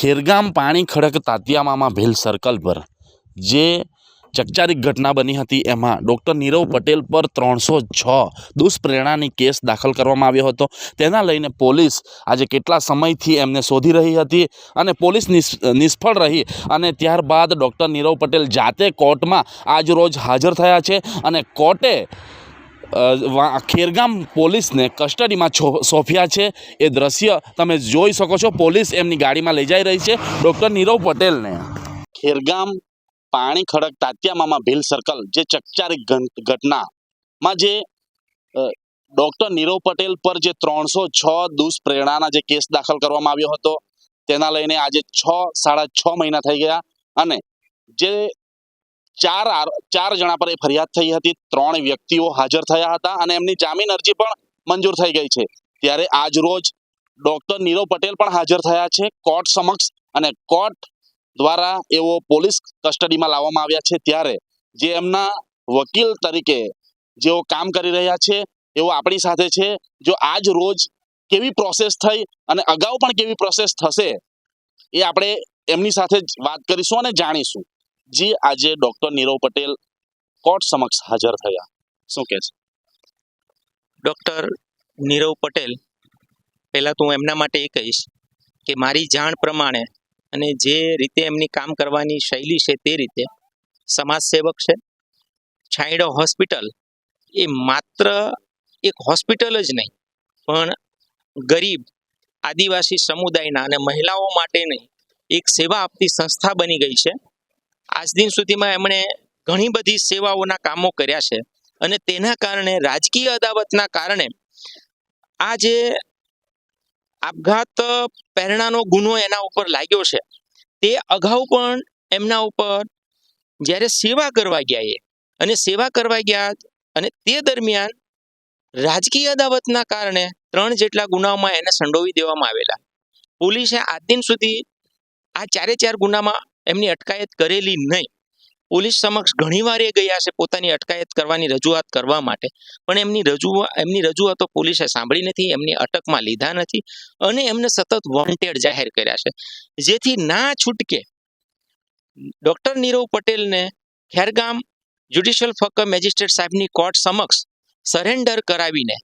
ખેરગામ પાણી ખડક તાતિયામામાં ભીલ સર્કલ પર. જે ચકચારિક ઘટના બની હતી એમાં ડૉક્ટર નીરવ પટેલ પર ત્રણસો છ દુષ્પ્રેરણાની કેસ દાખલ કરવામાં આવ્યો હતો. તેના લઈને પોલીસ આજે કેટલા સમયથી એમને શોધી રહી હતી અને પોલીસ નિષ્ફળ રહી અને ત્યારબાદ ડૉક્ટર નીરવ પટેલ જાતે કોર્ટમાં આજ રોજ હાજર થયા છે અને કોર્ટે ખેરગામ પોલીસને કસ્ટડીમાં સોંપ્યા છે. એ દ્રશ્ય તમે જોઈ શકો છો. પોલીસ એમની ગાડીમાં લઈ જઈ રહી છે. ડૉક્ટર નીરવ પટેલને. ખેરગામ પાણી ખડક તાત્યામામાં ભીલ સર્કલ, જે ચકચારી ઘટનામાં જે ડૉક્ટર નીરવ પટેલ પર જે ત્રણસો છ દુષ્પ્રેરણાના જે કેસ દાખલ કરવામાં આવ્યો હતો, તેના લઈને આજે છ, સાડા છ મહિના થઈ ગયા. અને જે ચાર ચાર જણા પર એ ફરિયાદ થઈ હતી. ત્રણ વ્યક્તિઓ હાજર થયા હતા અને એમની જામીન અરજી પણ મંજૂર થઈ ગઈ છે. ત્યારે આજ રોજ ડોક્ટર નીરવ પટેલ પણ હાજર થયા છે કોર્ટ સમક્ષ અને કોર્ટ દ્વારા એવો પોલીસ કસ્ટડીમાં લાવવામાં આવ્યા છે. ત્યારે જે એમના વકીલ તરીકે જેઓ કામ કરી રહ્યા છે એવો આપણી સાથે છે. જો આજ રોજ કેવી પ્રોસેસ થઈ અને અગાઉ પણ કેવી પ્રોસેસ થશે એ આપણે એમની સાથે જ વાત કરીશું અને જાણીશું. જે, આજે ડોક્ટર નીરવ પટેલ કોર્ટ સમક્ષ હાજર થયા. શું કે છે? ડૉક્ટર નીરવ પટેલ, પહેલાં તો હું એમના માટે એ કહીશ કે મારી જાણ પ્રમાણે અને જે રીતે એમની કામ કરવાની શૈલી છે તે રીતે સમાજસેવક છે, છાંયડો હોસ્પિટલ એ માત્ર એક હોસ્પિટલ જ નહીં, પણ ગરીબ આદિવાસી સમુદાયના અને મહિલાઓ માટે નહીં, એક સેવા આપતી સંસ્થા બની ગઈ છે. આજ દિન સુધીમાં એમણે ઘણી બધી સેવાઓના કામો કર્યા છે અને તેના કારણે, રાજકીય અદાવતના કારણે આ જે આપઘાત પ્રેરણાનો ગુનો એના ઉપર લાગ્યો છે, તે અગાઉ પણ એમના ઉપર જ્યારે સેવા કરવા ગયા એ, અને સેવા કરવા ગયા અને તે દરમિયાન રાજકીય અદાવતના કારણે ત્રણ જેટલા ગુનાઓમાં એને સંડોવી દેવામાં આવેલા. પોલીસે આજ દિન સુધી આ ચારે ચાર ગુનામાં એમની અટકાયત કરેલી નહીં. પોલીસ સમક્ષ ઘણીવાર એ ગયા છે પોતાની અટકાયત કરવાની રજૂઆત કરવા માટે. પણ એમની રજૂઆત એમની રજૂઆતો પોલીસે સાંભળી નથી, એમની અટકમાં લીધા નથી અને એમને સતત વોન્ટેડ જાહેર કર્યા છે. જેથી ના છૂટકે ડોક્ટર નીરવ પટેલને ખેરગામ જ્યુડિશિયલ ફક મેજિસ્ટ્રેટ સાહેબની કોર્ટ સમક્ષ સરેન્ડર કરાવીને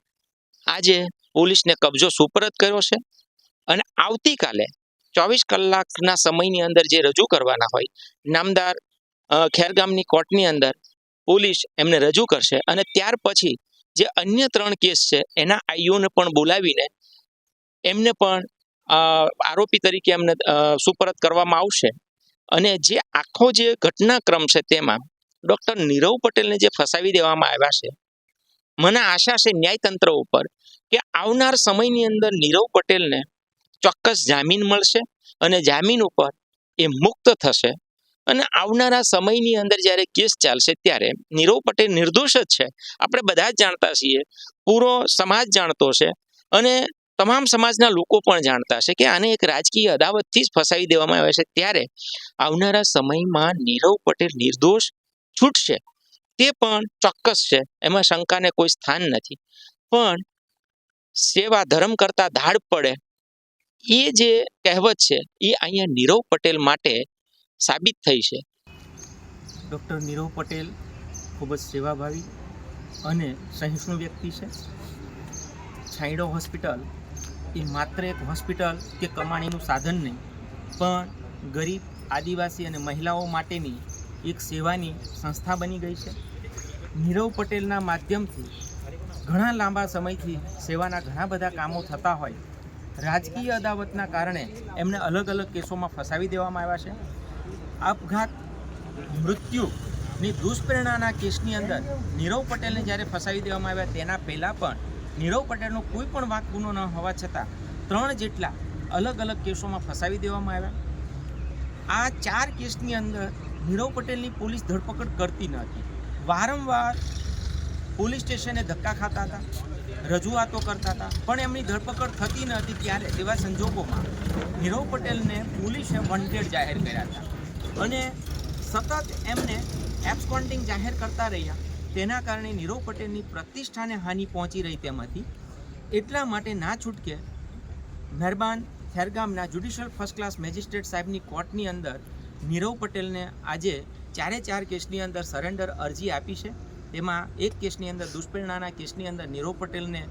આજે પોલીસને કબજો સુપરત કર્યો છે. અને આવતીકાલે ચોવીસ કલાકના સમયની અંદર જે રજૂ કરવાના હોય, નામદાર ખેરગામની કોર્ટની અંદર પોલીસ એમને રજૂ કરશે અને ત્યાર પછી જે અન્ય ત્રણ કેસ છે, એના આઈઓને પણ બોલાવીને એમને પણ આરોપી તરીકે એમને સુપરત કરવામાં આવશે. અને જે આખો જે ઘટનાક્રમ છે તેમાં ડૉક્ટર નીરવ પટેલને જે ફસાવી દેવામાં આવ્યા છે, મને આશા છે ન્યાયતંત્ર ઉપર કે આવનાર સમયની અંદર નીરવ પટેલને ચોક્કસ જામીન મળશે અને જામીન ઉપર એ મુક્ત થશે. અને આવનારા સમયની અંદર જ્યારે કેસ ચાલશે ત્યારે નીરવ પટેલ નિર્દોષ જ છે. આપણે બધા જ જાણતા છીએ. પૂરો સમાજ જાણતો છે અને તમામ સમાજના લોકો પણ જાણતા છે કે આને એક રાજકીય અદાવતથી જ ફસાવી દેવામાં આવે છે. ત્યારે આવનારા સમયમાં નીરવ પટેલ નિર્દોષ છૂટશે. તે પણ ચોક્કસ છે. એમાં શંકાને કોઈ સ્થાન નથી. પણ સેવા ધર્મ કરતા ધાડ પડે એ જે કહેવત છે એ અહીંયા નીરવ પટેલ માટે સાબિત થઈ છે. ડૉક્ટર નીરવ પટેલ ખૂબ જ સેવાભાવી અને સહિષ્ણુ વ્યક્તિ છે. છાંયડો હોસ્પિટલ એ માત્ર એક હોસ્પિટલ કે કમાણીનું સાધન નહીં, પણ ગરીબ, આદિવાસી અને મહિલાઓ માટેની એક સેવાની સંસ્થા બની ગઈ છે. નીરવ પટેલના માધ્યમથી ઘણા લાંબા સમયથી સેવાના ઘણા બધા કામો થતા હોય રાજકીય અદાવતના કારણે એમને અલગ અલગ કેસોમાં ફસાવી દેવામાં આવ્યા છે. આપઘાત, મૃત્યુની દુષ્પ્રેરણાના કેસની અંદર નીરવ પટેલને જ્યારે ફસાવી દેવામાં આવ્યા તેના પહેલાં પણ નીરવ પટેલનો કોઈ પણ વાંક ગુનો ન હોવા છતાં ત્રણ જેટલા અલગ અલગ કેસોમાં ફસાવી દેવામાં આવ્યા. આ ચાર કેસની અંદર નીરવ પટેલની પોલીસ ધરપકડ કરતી ન હતી. વારંવાર પોલીસ સ્ટેશને ધક્કા ખાતા હતા. રજૂઆતો કરતા હતા. પણ એમની ધરપકડ થતી ન હતી ત્યારે એવા સંજોગોમાં નીરવ પટેલને પોલીસે વોન્ટેડ જાહેર કર્યા હતા. અને સતત એમને એબ્સકોન્ડિંગ જાહેર કરતા રહ્યા. તેના કારણે નીરવ પટેલની પ્રતિષ્ઠાને હાનિ પહોંચી રહી તેમ હતી એટલા માટે ના છૂટકે મહેરબાન ખેરગામના જ્યુડિશિયલ ફર્સ્ટ ક્લાસ મેજિસ્ટ્રેટ સાહેબની કોર્ટની અંદર નીરવ પટેલને આજે ચારે ચાર કેસની અંદર સરેન્ડર અરજી આપી છે. તેમાં એક કેસની અંદર દુષ્પ્રેરણાના કેસની અંદર નીરવ પટેલને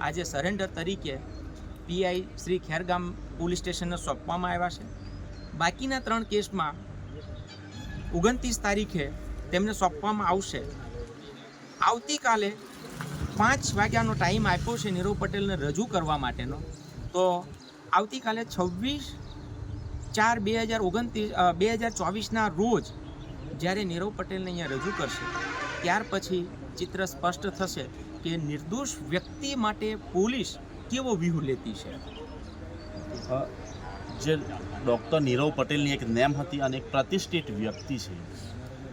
આજે સરેન્ડર તરીકે પીઆઈ શ્રી ખેરગામ પોલીસ સ્ટેશનને સોંપવામાં આવ્યા છે. બાકીના ત્રણ કેસમાં ઓગણત્રીસ તારીખે તેમને સોંપવામાં આવશે. આવતીકાલે પાંચ વાગ્યાનો ટાઈમ આપ્યો છે નીરવ પટેલને રજૂ કરવા માટેનો. તો આવતીકાલે છવ્વીસ ચાર બે હજાર ઓગણત્રીસ બે હજાર ચોવીસના રોજ જ્યારે નીરવ પટેલને અહીંયા રજૂ કરશે. ત્યાર પછી ચિત્ર સ્પષ્ટ થશે કે નિર્દોષ વ્યક્તિ માટે પોલીસ કેવો વ્યૂહ લેતી છે. જે ડૉક્ટર નીરવ પટેલની એક નેમ હતી અને એક પ્રતિષ્ઠિત વ્યક્તિ છે.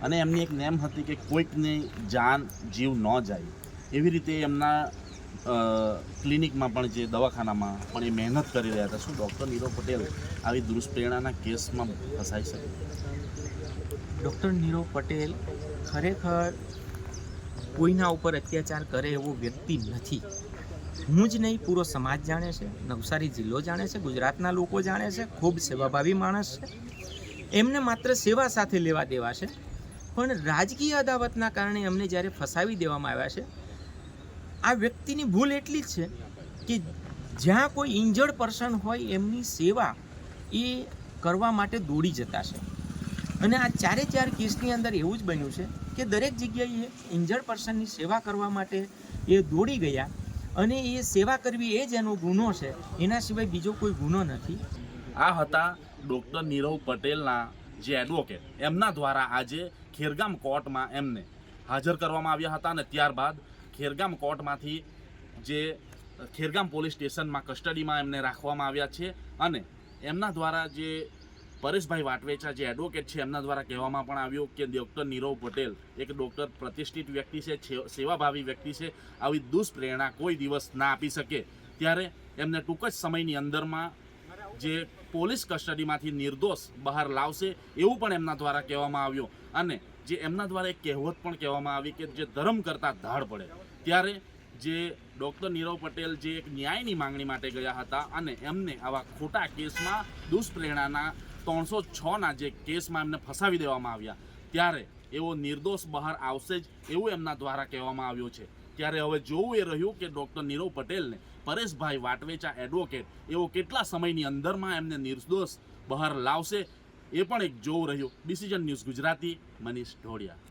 અને એમની એક નેમ હતી કે કોઈકની જાન જીવ ન જાય. એવી રીતે એમના ક્લિનિકમાં પણ જે દવાખાનામાં પણ એ મહેનત કરી રહ્યા હતા. શું ડૉક્ટર નીરવ પટેલ આવી દુષ્પ્રેરણાના કેસમાં ફસાઈ શકે? ડૉક્ટર નીરવ પટેલ ખરેખર કોઈના ઉપર અત્યાચાર કરે એવો વ્યક્તિ નથી. હું જ નહીં, પૂરો સમાજ જાણે છે, નવસારી જિલ્લો જાણે છે, ગુજરાતના લોકો જાણે છે, ખૂબ સેવાભાવી માણસ છે. એમને માત્ર સેવા સાથે લેવા દેવા છે. પણ રાજકીય અદાવતના કારણે એમને જ્યારે ફસાવી દેવામાં આવ્યા છે આ વ્યક્તિની ભૂલ એટલી જ છે કે જ્યાં કોઈ ઇન્જર્ડ પર્સન હોય એમની સેવા એ કરવા માટે દોડી જતા છે. અને આ ચારે ચાર કેસની અંદર એવું જ બન્યું છે કે દરેક જગ્યાએ ઇન્જર્ડ પર્સનની સેવા કરવા માટે એ દોડી ગયા અને એ સેવા કરવી એ જ એનો ગુનો છે, એના સિવાય બીજો કોઈ ગુનો નથી. આ હતા ડૉક્ટર નીરવ પટેલના જે એડવોકેટ એમના દ્વારા આજે ખેરગામ કોર્ટમાં એમને હાજર કરવામાં આવ્યા હતા અને ત્યારબાદ ખેરગામ કોર્ટમાંથી જે ખેરગામ પોલીસ સ્ટેશનમાં કસ્ટડીમાં એમને રાખવામાં આવ્યા છે અને એમના દ્વારા જે પરેશભાઈ વાટવેચા જે એડવોકેટ છે, એમના દ્વારા કહેવામાં પણ આવ્યું કે ડૉક્ટર નીરવ પટેલ એક ડૉક્ટર પ્રતિષ્ઠિત વ્યક્તિ છે, સેવાભાવી વ્યક્તિ છે, આવી દુષ્પ્રેરણા કોઈ દિવસ ના આપી શકે. ત્યારે એમને ટૂંક જ સમયની અંદરમાં જે પોલીસ કસ્ટડીમાંથી નિર્દોષ બહાર લાવશે એવું પણ એમના દ્વારા કહેવામાં આવ્યું. અને જે એમના દ્વારા એક કહેવત પણ કહેવામાં આવી કે જે ધર્મ કરતાં ધાડ પડે. ત્યારે જે ડૉક્ટર નીરવ પટેલ જે એક ન્યાયની માંગણી માટે ગયા હતા અને એમને આવા ખોટા કેસમાં દુષ્પ્રેરણાના ત્રણસો છના જે કેસમાં એમને ફસાવી દેવામાં આવ્યા. ત્યારે એવો નિર્દોષ બહાર આવશે જ એવું એમના દ્વારા કહેવામાં આવ્યું છે. ત્યારે હવે જોવું એ રહ્યું કે ડૉક્ટર નીરવ પટેલને પરેશભાઈ વાટવેચા એડવોકેટ એવો કેટલા સમયની અંદરમાં એમને નિર્દોષ બહાર લાવશે એ પણ એક જોવું રહ્યું. Decision news Gujarati, Manish Dhodiya